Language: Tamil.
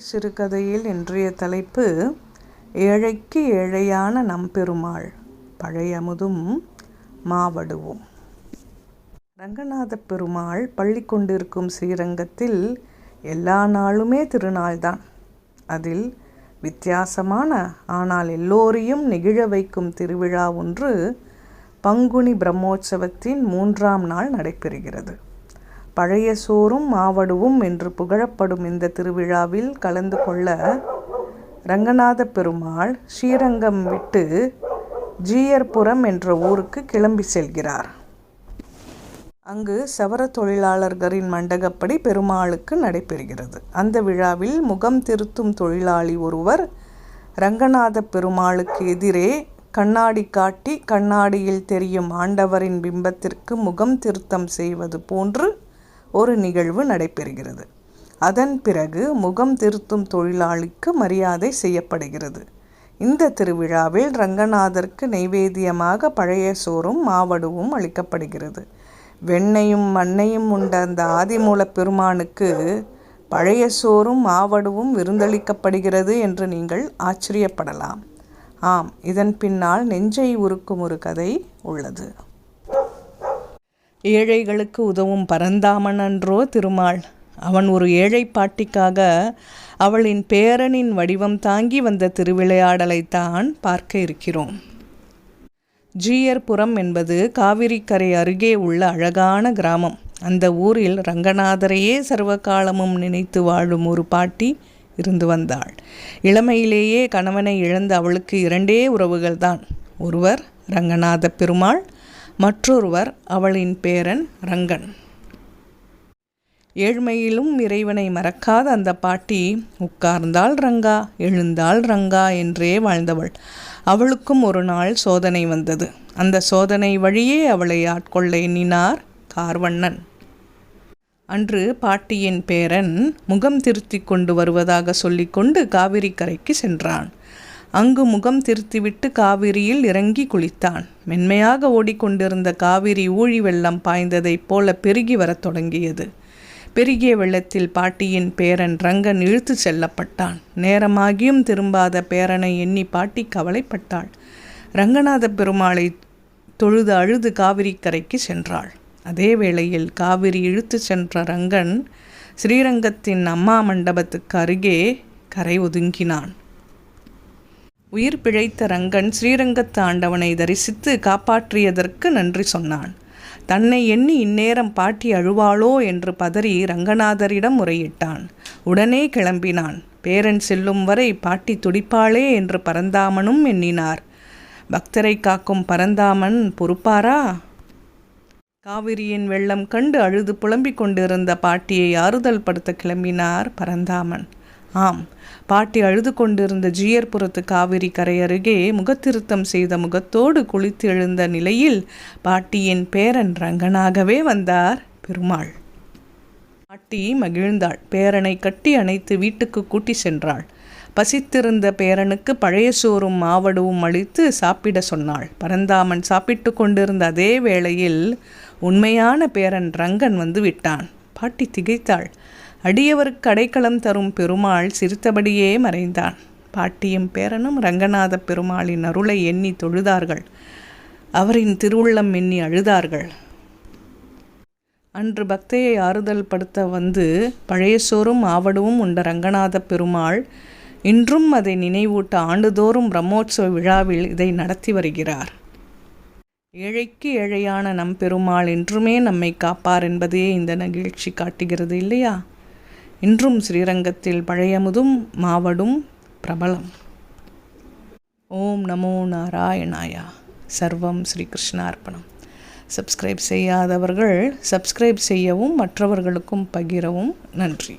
சிறுகதையில் இன்றைய தலைப்பு ஏழைக்கு ஏழையான நம்பெருமாள் பழையமுதும் மாவடுவோம். ரங்கநாதப் பெருமாள் பள்ளி கொண்டிருக்கும் ஸ்ரீரங்கத்தில் எல்லா நாளுமே திருநாள்தான் அதில் வித்தியாசமான ஆனால் எல்லோரையும் நெகிழ வைக்கும் திருவிழா ஒன்று பங்குனி பிரம்மோற்சவத்தின் மூன்றாம் நாள் நடைபெறுகிறது. பழைய சோறும் மாவடுவும் என்று புகழப்படும் இந்த திருவிழாவில் கலந்து கொள்ள ரங்கநாத பெருமாள் ஸ்ரீரங்கம் விட்டு ஜீயர்புரம் என்ற ஊருக்கு கிளம்பி செல்கிறார். அங்கு சவர தொழிலாளர்களின் மண்டகப்படி பெருமாளுக்கு நடைபெறுகிறது. அந்த விழாவில் முகம் திருத்தும் தொழிலாளி ஒருவர் ரங்கநாத பெருமாளுக்கு எதிரே கண்ணாடி காட்டி கண்ணாடியில் தெரியும் ஆண்டவரின் பிம்பத்திற்கு முகம் திருத்தம் செய்வது போன்று ஒரு நிகழ்வு நடைபெறுகிறது. அதன் பிறகு முகம் திருத்தும் தொழிலாளிக்கு மரியாதை செய்யப்படுகிறது. இந்த திருவிழாவில் ரங்கநாதருக்கு நைவேத்தியமாக பழைய சோறும் மாவடுவும் அளிக்கப்படுகிறது. வெண்ணையும் மண்ணையும் உண்ட அந்த ஆதிமூல பெருமானுக்கு பழைய சோறும் மாவடுவும் விருந்தளிக்கப்படுகிறது என்று நீங்கள் ஆச்சரியப்படலாம். ஆம் இதன் பின்னால் நெஞ்சை உருக்கும் ஒரு கதை உள்ளது. ஏழைகளுக்கு உதவும் பரந்தாமன் அன்றோ திருமால். அவன் ஒரு ஏழை பாட்டிக்காக அவளின் பேரனின் வடிவம் தாங்கி வந்த திருவிளையாடலைத்தான் பார்க்க இருக்கிறோம். ஜீயர்புரம் என்பது காவிரிக்கரை அருகே உள்ள அழகான கிராமம். அந்த ஊரில் ரங்கநாதரையே சர்வகாலமும் நினைத்து வாழும் ஒரு பாட்டி இருந்து வந்தாள். இளமையிலேயே கணவனை இழந்த அவளுக்கு இரண்டே உறவுகள்தான். ஒருவர் ரங்கநாத பெருமாள் மற்றொருவர் அவளின் பேரன் ரங்கன். ஏழ்மையிலும் இறைவனை மறக்காத அந்த பாட்டி உட்கார்ந்தால் ரங்கா எழுந்தால் ரங்கா என்றே வாழ்ந்தவள். அவளுக்கும் ஒரு நாள் சோதனை வந்தது. அந்த சோதனை வழியே அவளை ஆட்கொள்ள எண்ணினார் கார்வண்ணன். அன்று பாட்டியின் பேரன் முகம் திருத்தி கொண்டு வருவதாக சொல்லிக்கொண்டு காவிரி கரைக்கு சென்றான். அங்கு முகம் திருத்திவிட்டு காவிரியில் இறங்கி குளித்தான். மென்மையாக ஓடிக்கொண்டிருந்த காவிரி ஊழி வெள்ளம் பாய்ந்ததைப் போல பெருகி வரத் தொடங்கியது. பெருகிய வெள்ளத்தில் பாட்டியின் பேரன் ரங்கன் இழுத்து செல்லப்பட்டான். நேரமாகியும் திரும்பாத பேரனை எண்ணி பாட்டி கவலைப்பட்டாள். ரங்கநாத பெருமாளை தொழுது அழுது காவிரி கரைக்கு சென்றாள். அதே வேளையில் காவிரி இழுத்து சென்ற ரங்கன் ஸ்ரீரங்கத்தின் அம்மா மண்டபத்துக்கு அருகே கரை ஒதுங்கினான். உயிர் பிழைத்த ரங்கன் ஸ்ரீரங்கத்து ஆண்டவனை தரிசித்து காப்பாற்றியதற்கு நன்றி சொன்னான். தன்னை எண்ணி இந்நேரம் பாட்டி அழுவாளோ என்று பதறி ரங்கநாதரிடம் முறையிட்டான். உடனே கிளம்பினான். பேரன் செல்லும் வரை பாட்டி துடிப்பாளே என்று பரந்தாமனும் எண்ணினார். பக்தரை காக்கும் பரந்தாமன் பொறுப்பாரா? காவிரியின் வெள்ளம் கண்டு அழுது புலம்பிக் கொண்டிருந்த பாட்டியை ஆறுதல் படுத்த கிளம்பினார் பரந்தாமன். ஆம். பாட்டி அழுது கொண்டிருந்த ஜீயர்புரத்து காவிரி கரை அருகே முகத்திருத்தம் செய்த முகத்தோடு குளித்து எழுந்த நிலையில் பாட்டியின் பேரன் ரங்கனாகவே வந்தார் பெருமாள். பாட்டி மகிழ்ந்தாள். பேரனை கட்டி அணைத்து வீட்டுக்கு கூட்டி சென்றாள். பசித்திருந்த பேரனுக்கு பழைய சோறும் மாவடுவும் அளித்து சாப்பிட சொன்னாள். பரந்தாமன் சாப்பிட்டு கொண்டிருந்த அதே வேளையில் உண்மையான பேரன் ரங்கன் வந்து விட்டான். பாட்டி திகைத்தாள். அடியவருக்கு அடைக்கலம் தரும் பெருமாள் சிரித்தபடியே மறைந்தான். பாட்டியும் பேரனும் ரங்கநாத பெருமாளின் அருளை எண்ணி தொழுதார்கள். அவரின் திருவுள்ளம் எண்ணி அழுதார்கள். அன்று பக்தையை ஆறுதல் படுத்த வந்து பழைய சோறும் ஆவடுவும் உண்ட ரங்கநாத பெருமாள் இன்றும் அதை நினைவூட்ட ஆண்டுதோறும் பிரம்மோற்சவ விழாவில் இதை நடத்தி வருகிறார். ஏழைக்கு ஏழையான நம் பெருமாள் என்றுமே நம்மை காப்பார் என்பதையே இந்த நிகழ்ச்சி காட்டுகிறது இல்லையா? இன்றும் ஸ்ரீரங்கத்தில் பழையமுதும் மாவடும் பிரபலம். ஓம் நமோ நாராயணாயா. சர்வம் ஸ்ரீகிருஷ்ணார்ப்பணம். சப்ஸ்கிரைப் செய்யாதவர்கள் சப்ஸ்கிரைப் செய்யவும் மற்றவர்களுக்கும் பகிரவும் நன்றி.